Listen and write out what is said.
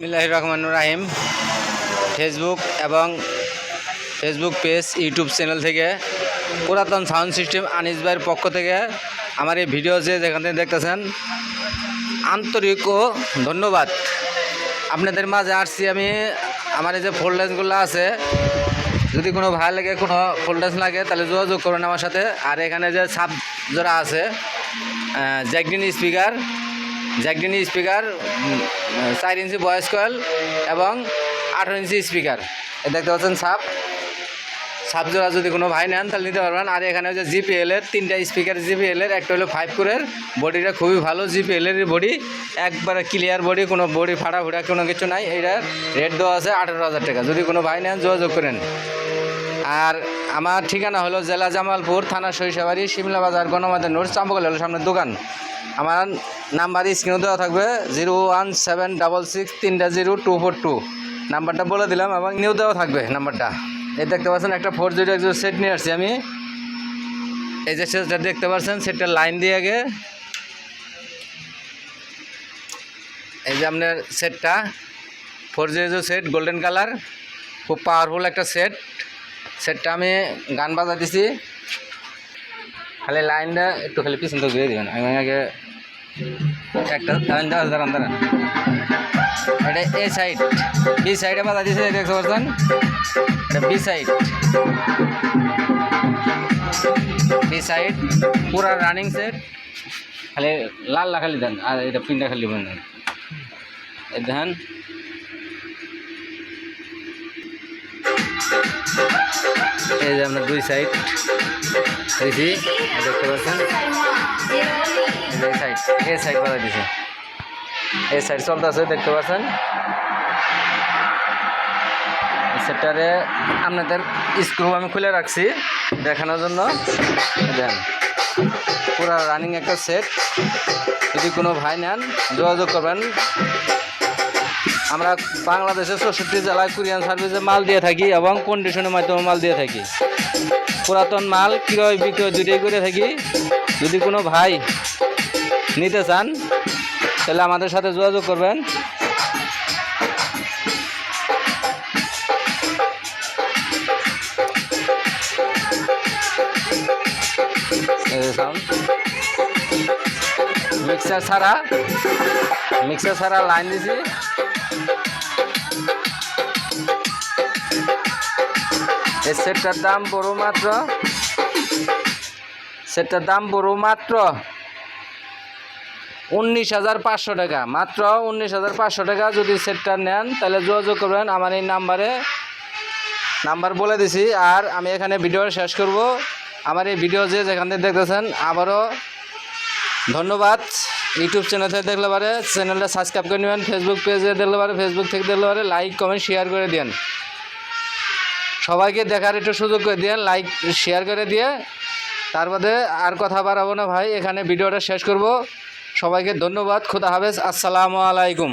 বিসমিল্লাহ রহমান রাহিম। ফেসবুক এবং ফেসবুক পেজ ইউটিউব চ্যানেল থেকে পুরাতন সাউন্ড সিস্টেম আনিস ভাইয়ের পক্ষ থেকে আমার এই ভিডিও যে যেখান থেকে দেখতেছেন, আন্তরিক ও ধন্যবাদ। আপনাদের মাঝে আসছি আমি, আমার এই যে ফোল্ডার্সগুলো আছে, যদি কোনো ভালো লাগে কোনো ফোল্ডার্স লাগে, তাহলে যোগাযোগ করুন আমার সাথে। আর এখানে যে সাব যারা আছে জ্যাকডিন স্পিকার জ্যাকডিন স্পিকার চার ইঞ্চি ভয়েস কয়েল এবং আঠারো ইঞ্চি স্পিকার দেখতে পাচ্ছেন সাপ সাপ জোড়া যদি কোনো ভাই নেন, তাহলে নিতে পারবেন। আর এখানে হচ্ছে জিপিএল এর তিনটা স্পিকার জিপিএল এর, একটা হলো ফাইভ কোরের বডিটা খুবই ভালো জিপিএল এর বডি একবারে ক্লিয়ার বডি কোনো বডি ফাটা ফুটা কোনো কিছু নাই। এইটার রেট দেওয়া আছে আঠারো হাজার টাকা। যদি কোনো ভাই নেন, যোগাযোগ করেন। আর আমার ঠিকানা হলো জেলা জামালপুর, থানা সরিষাবাড়ি শিমলা বাজার, গণমাধ্যম নোট চাম্পকল হলো সামনের দোকান। আমার নাম্বার স্ক্রিনে দেওয়া থাকবে, zero one seven double six তিনটা জিরো টু ফোর টু। নাম্বারটা বলে দিলাম এবং নিউ দেওয়া থাকবে নাম্বারটা। এই দেখতে পাচ্ছেন একটা ফোর জিরো একজন সেট নিয়ে আসছি আমি। এই যে সেটটা দেখতে পাচ্ছেন, সেটটা লাইন দিয়ে আগে। এই যে আপনার সেটটা, four zero set, golden colour, খুব পাওয়ারফুল একটা সেট। সেটটা আমি গান বাজাতেছি খালি লাইনটা একটু খালি পিছন থেকে ঘুরে দেবেন। আমি আগে একটা লাইন দাঁড়ান দাঁড়ান দাঁড়ান। এটা এ সাইড বি সাইডে বাজা দিয়েছে দেখতে পাচ্ছেন? এটা বি সাইড বি সাইড পুরা রানিং সেট খালি লাল খালি দেন, আর এটা পিনটা খালি বন্ধ দেখেন। এই যে আমরা দুই সাইড দিছি দেখতে পাচ্ছেন? এই সাইড এই সাইড বাজা দিছে। এই সাইড চলতেছে দেখতে পাচ্ছেন? সেটারে আপনাদের স্ক্রু আমি খুলে রাখছি দেখানোর জন্য। দেন, পুরো রানিং একটা সেট যদি কোনো ভাই নেন, যোগাযোগ করবেন। আমরা বাংলাদেশের চৌষট্টি জেলায় কুরিয়ান সার্ভিসে মাল দিয়ে থাকি এবং কন্ডিশনের মাধ্যমে মাল দিয়ে থাকি। পুরাতন মাল ক্রয় বিক্রয় দুটোই করে থাকি। যদি কোনো ভাই নিতে চান, তাহলে আমাদের সাথে যোগাযোগ করবেন। মিক্সার ছাড়া মিক্সার ছাড়া লাইন দিছি। এই সেটটার দাম বড় মাত্র, সেটটার দাম বড় মাত্র উনিশ হাজার পাঁচশো টাকা। মাত্র উনিশ হাজার পাঁচশো টাকা যদি সেটটা নেন, তাহলে যোগাযোগ করবেন আমার এই নাম্বারে। নাম্বার বলে দিছি, আর আমি এখানে ভিডিও শেষ করব। আমার এই ভিডিও যে যেখান থেকে দেখতেছেন, আবারও ধন্যবাদ। ইউটিউব চ্যানেল থেকে দেখলে পারে চ্যানেলটা সাবস্ক্রাইব করে নেবেন ফেসবুক পেজে দেখলে পারে ফেসবুক থেকে দেখলে পারে লাইক কমেন্ট শেয়ার করে দেন সবাইকে দেখার একটু সুযোগ করে দেন লাইক শেয়ার করে দিয়ে। তারপরে আর কথা বাড়াবো না ভাই, এখানে ভিডিওটা শেষ করব। সবাইকে ধন্যবাদ, খুদা হাফেজ, আসসালামু আলাইকুম।